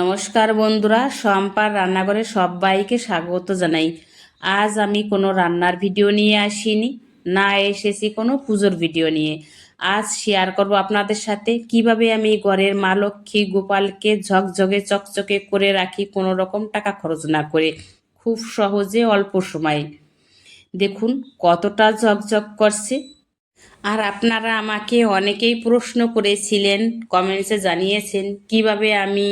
নমস্কার বন্ধুরা সম্পার রান্নাঘরে সবাইকে স্বাগত জানাই। আজ আমি কোনো রান্নার ভিডিও নিয়ে আসিনি, না এসেছি কোনো পুজোর ভিডিও নিয়ে। আজ শেয়ার করব আপনাদের সাথে, কীভাবে আমি ঘরের মা লক্ষ্মী গোপালকে ঝকঝকে চকচকে করে রাখি কোনো রকম টাকা খরচ না করে, খুব সহজে অল্প সময়ে। দেখুন কতটা ঝকঝক করছে। আর আপনারা আমাকে অনেকেই প্রশ্ন করেছিলেন কমেন্টসে জানিয়েছেন, কীভাবে আমি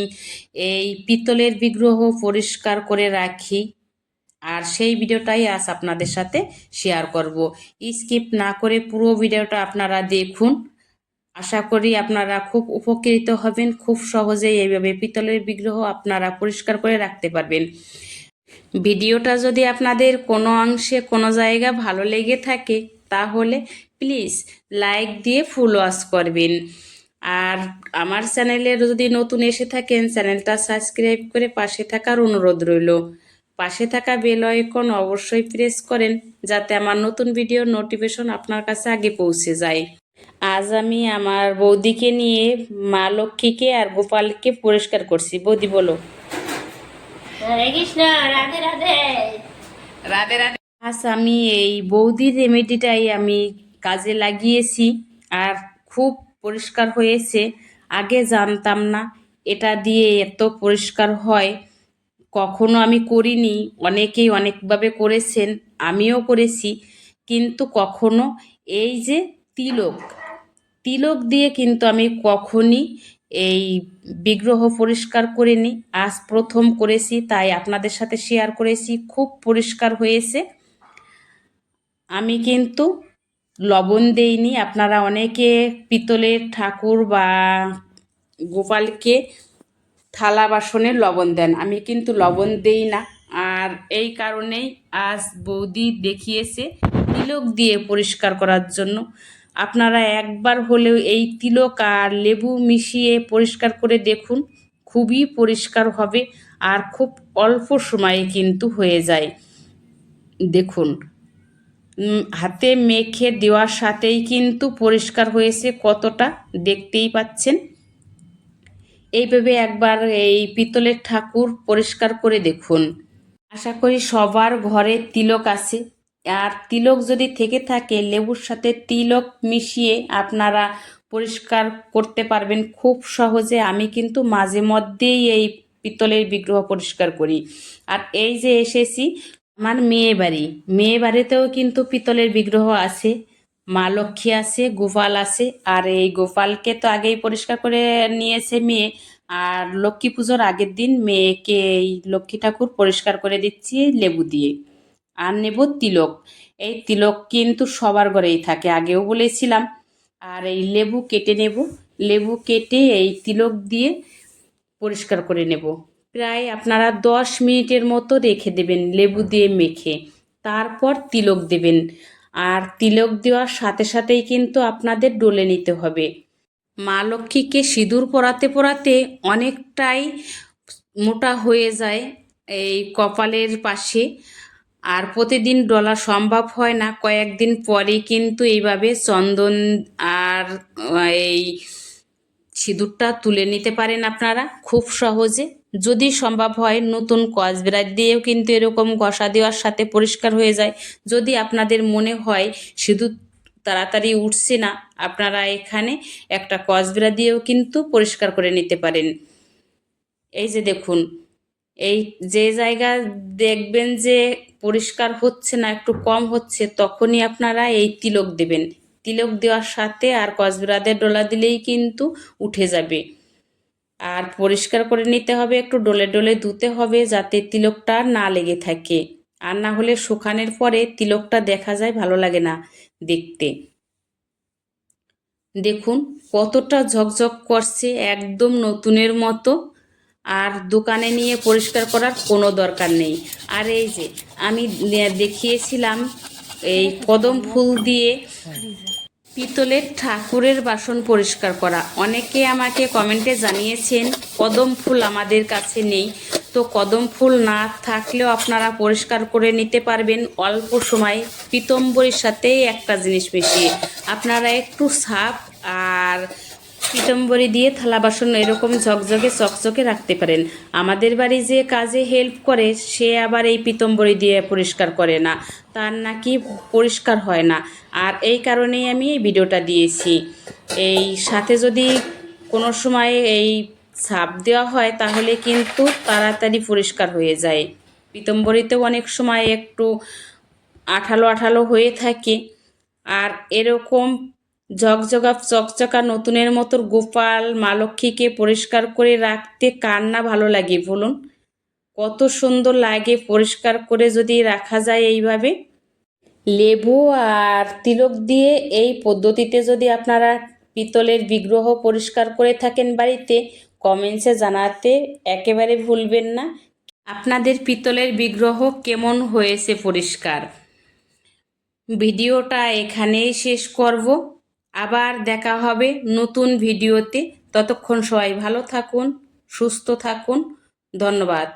এই পিতলের বিগ্রহ পরিষ্কার করে রাখি? আর সেই ভিডিওটাই আজ আপনাদের সাথে শেয়ার করব। স্কিপ না করে পুরো ভিডিওটা আপনারা দেখুন। আশা করি আপনারা খুব উপকৃত হবেন, খুব সহজেই এইভাবে পিতলের বিগ্রহ আপনারা পরিষ্কার করে রাখতে পারবেন। ভিডিওটা যদি আপনাদের কোনো অংশে কোনো জায়গা ভালো লেগে থাকে, তাহলে প্লিজ লাইক দিয়ে ফুল ওয়াশ করবেন। আর আমার চ্যানেলে যদি নতুন এসে থাকেন চ্যানেলটা সাবস্ক্রাইব করে পাশে থাকার অনুরোধ রইল। পাশে থাকা বেল আইকন অবশ্যই প্রেস করেন যাতে আমার নতুন ভিডিওর নোটিফিকেশন আপনার কাছে আগে পৌঁছে যায়। আজ আমি আমার বৌদিকে নিয়ে মা লক্ষ্মীকে আর গোপালকে পরিষ্কার করছি। বৌদি বলো। হরে কৃষ্ণ রাধে রাধে। রাধে রাধে আজ আমি এই বৌদির রেমেডিটাই আমি কাজে লাগিয়েছি আর খুব পরিষ্কার হয়েছে। আগে জানতাম না, এটা দিয়ে এত পরিষ্কার হয়। কখনো আমি করিনি, অনেকেই অনেকভাবে করেছেন, আমিও করেছি। কিন্তু কখনো এই যে তিলক তিলক দিয়ে কিন্তু আমি কখনই এই বিগ্রহ পরিষ্কার করিনি। আজ প্রথম করেছি, তাই আপনাদের সাথে শেয়ার করেছি, খুব পরিষ্কার হয়েছে। আমি কিন্তু লবণ দেইনি। আপনারা অনেকে পিতলের ঠাকুর বা গোপালকে থালা বাসনে লবণ দেন। আমি কিন্তু লবণ দেই না। আর এই কারণেই আজ বৌদি দেখিয়েছে তিলক দিয়ে পরিষ্কার করার জন্য। আপনারা একবার হলেও এই তিলক আর লেবু মিশিয়ে পরিষ্কার করে দেখুন। খুবই পরিষ্কার হবে আর খুব অল্প সময়ে কিন্তু হয়ে যায়। দেখুন। হাতে মেখে দেওয়ার সাথেই কিন্তু পরিষ্কার হয়েছে কতটা দেখতেই পাচ্ছেন। এইভাবে একবার এই পিতলের ঠাকুর পরিষ্কার করে দেখুন। আশা করি সবার ঘরে তিলক আছে। আর তিলক যদি থেকে থাকে, লেবুর সাথে তিলক মিশিয়ে আপনারা পরিষ্কার করতে পারবেন খুব সহজে। আমি কিন্তু মাঝে মধ্যেই এই পিতলের বিগ্রহ পরিষ্কার করি। আর এই যে এসেছি আমার মেয়ে বাড়ি। মেয়ে বাড়িতেও কিন্তু পিতলের বিগ্রহ আছে, মা লক্ষ্মী আছে, গোপাল আছে, আর এই গোপালকে তো আগেই পরিষ্কার করে নিয়েছে মেয়ে, আর লক্ষ্মী পুজোর আগের দিন মেয়েকে এই লক্ষ্মী ঠাকুর পরিষ্কার করে দিচ্ছি লেবু দিয়ে। আর নেব তিলক। এই তিলক কিন্তু সবার ঘরেই থাকে, আগেও বলেছিলাম। আর এই লেবু কেটে নেব। লেবু কেটে এই তিলক দিয়ে পরিষ্কার করে নেব। প্রায় আপনারা দশ মিনিটের মতো রেখে দেবেন, লেবু দিয়ে মেখে। তারপর তিলক দেবেন। আর তিলক দেওয়ার সাথে সাথেই কিন্তু আপনাদের ডলে নিতে হবে। মা লক্ষ্মীকে সিঁদুর পরাতে পরাতে অনেকটাই মোটা হয়ে যায় এই কপালের পাশে। আর প্রতিদিন ডলা সম্ভব হয় না। কয়েকদিন পরে কিন্তু এইভাবে চন্দন আর এই সিঁদুরটা তুলে নিতে পারেন আপনারা। খুব সহজে। যদি সম্ভব হয়, নতুন কসব্রাইট দিয়েও কিন্তু এরকম ঘষা দেওয়ার সাথে পরিষ্কার হয়ে যায়। যদি আপনাদের মনে হয় সিঁদুর তাড়াতাড়ি উঠছে না, আপনারা এখানে একটা কসব্রা দিয়েও কিন্তু পরিষ্কার করে নিতে পারেন। এই যে দেখুন, এই যে জায়গা দেখবেন যে পরিষ্কার হচ্ছে না, একটু কম হচ্ছে, তখনই আপনারা এই তিলক দেবেন। তিলক দেওয়ার সাথে আর কসবিরাদের ডোলা দিলেই কিন্তু উঠে যাবে। আর পরিষ্কার করে নিতে হবে, একটু ডলে ডলে ধুতে হবে যাতে তিলকটা না লেগে থাকে। আর না হলে শুকানোর পরে তিলকটা দেখা যায় ভালো লাগে না দেখতে। দেখুন, কতটা ঝকঝক করছে একদম নতুনের মতো। আর দোকানে নিয়ে পরিষ্কার করার কোনো দরকার নেই। আর এই যে, আমি দেখিয়েছিলাম এই কদম ফুল দিয়ে পিতলের ঠাকুরের বাসন পরিষ্কার করা। অনেকে আমাকে কমেন্টে জানিয়েছেন, কদম ফুল আমাদের কাছে নেই। তো কদম ফুল না থাকলেও আপনারা পরিষ্কার করে নিতে পারবেন অল্প সময়। পিতম্বরের সাথে একটা জিনিস মিশিয়ে। আপনারা একটু সাপ আর পিতম্বরি দিয়ে থালা বাসন এরকম ঝকঝকে চকচকে রাখতে পারেন। আমাদের বাড়ি যে কাজে হেল্প করে, সে আবার এই পিতম্বরি দিয়ে পরিষ্কার করে না। তার নাকি পরিষ্কার হয় না। আর এই কারণেই আমি এই ভিডিওটা দিয়েছি। এই সাথে যদি কোনো সময় এই ছাপ দেওয়া হয়, তাহলে কিন্তু তাড়াতাড়ি পরিষ্কার হয়ে যায়। পিতম্বরিতেও অনেক সময় একটু আঠালো আঠালো হয়ে থাকে। আর এরকম ঝকঝকা চকচকা নতুনের মতো গোপাল মা লক্ষ্মীকে পরিষ্কার করে রাখতে কার না ভালো লাগে, বলুন? কত সুন্দর লাগে পরিষ্কার করে যদি রাখা যায় এইভাবে। লেবু আর তিলক দিয়ে এই পদ্ধতিতে যদি আপনারা পিতলের বিগ্রহ পরিষ্কার করে থাকেন বাড়িতে, কমেন্টসে জানাতে একেবারে ভুলবেন না। আপনাদের পিতলের বিগ্রহ কেমন হয়েছে পরিষ্কার? ভিডিওটা এখানেই শেষ করব। আবার দেখা হবে নতুন ভিডিওতে। ততক্ষণ সবাই ভালো থাকুন সুস্থ থাকুন। ধন্যবাদ।